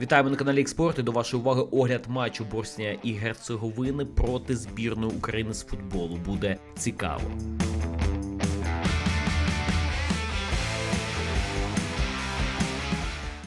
Вітаємо на каналі Експорт і до вашої уваги огляд матчу Боснія і Герцеговини проти збірної України з футболу. Буде цікаво.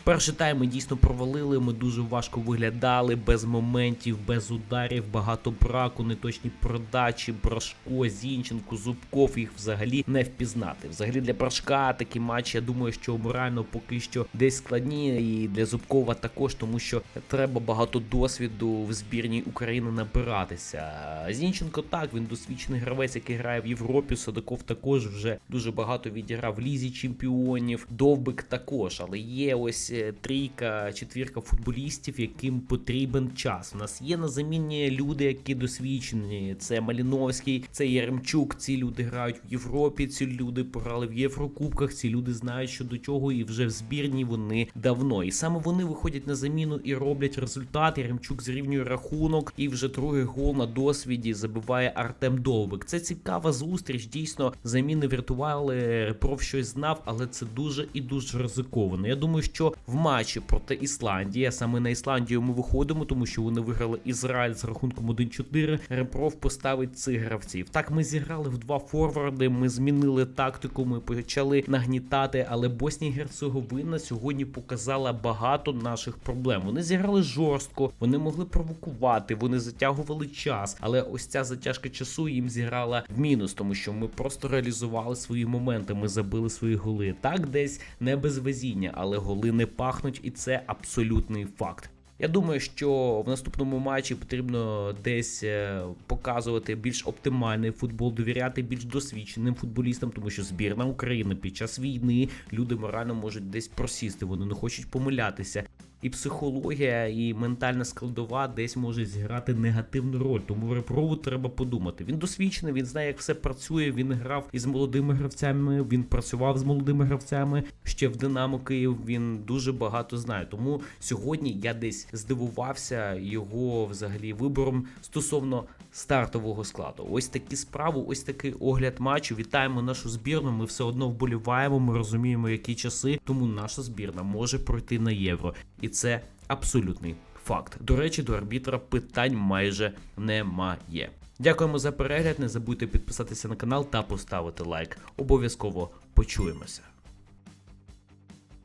Перший тайм ми дійсно провалили. Ми дуже важко виглядали, без моментів, без ударів, багато браку, неточні продачі, Брашко, Зінченко, Зубков їх взагалі не впізнати. Взагалі для Брашка такі матчі, я думаю, що морально поки що десь складні, і для Зубкова також, тому що треба багато досвіду в збірній України набиратися. Зінченко так, він досвідчений гравець, який грає в Європі. Садаков також вже дуже багато відіграв в лізі чемпіонів. Довбик також, але є ось е, трійка, четвірка футболістів, яким потрібен час. У нас є на заміні люди, які досвідчені. Це Маліновський, це Яремчук. Ці люди грають в Європі. Ці люди пограли в Єврокубках. Ці люди знають, що до чого, і вже в збірні вони давно. І саме вони виходять на заміну і роблять результат. Яремчук зрівнює рахунок, і вже другий гол на досвіді забиває Артем Довбик. Це цікава зустріч. Дійсно, заміни врятували. Репров щось знав, але це дуже і дуже ризиковано. Я думаю, що в матчі проти Ісландії, саме на Ісландію ми виходимо, тому що вони виграли Ізраїль з рахунком 1-4. Репров поставить цих гравців. Так, ми зіграли в два форварди. Ми змінили тактику. Ми почали нагнітати, але Боснія Герцеговина сьогодні показала багато наших проблем. Вони зіграли жорстко, вони могли провокувати, вони затягували час. Але ось ця затяжка часу їм зіграла в мінус, тому що ми просто реалізували свої моменти. Ми забили свої голи. Так, десь не без везіння, але голи не пахнуть, і це абсолютний факт. Я думаю, що в наступному матчі потрібно десь е, показувати більш оптимальний футбол, довіряти більш досвідченим футболістам, тому що збірна України під час війни люди морально можуть десь просісти, вони не хочуть помилятися. І психологія, і ментальна складова десь може зіграти негативну роль. Тому Репрову треба подумати. Він досвідчений, він знає, як все працює. Він грав із молодими гравцями. Він працював з молодими гравцями. Ще в Динамо Київ він дуже багато знає. Тому сьогодні я десь здивувався його взагалі вибором стосовно стартового складу. Ось такі справи, ось такий огляд матчу. Вітаємо нашу збірну. Ми все одно вболіваємо. Ми розуміємо, які часи. Тому наша збірна може пройти на євро, і це абсолютний факт. До речі, до арбітра питань майже немає. Дякуємо за перегляд. Не забудьте підписатися на канал та поставити лайк. Обов'язково почуємося.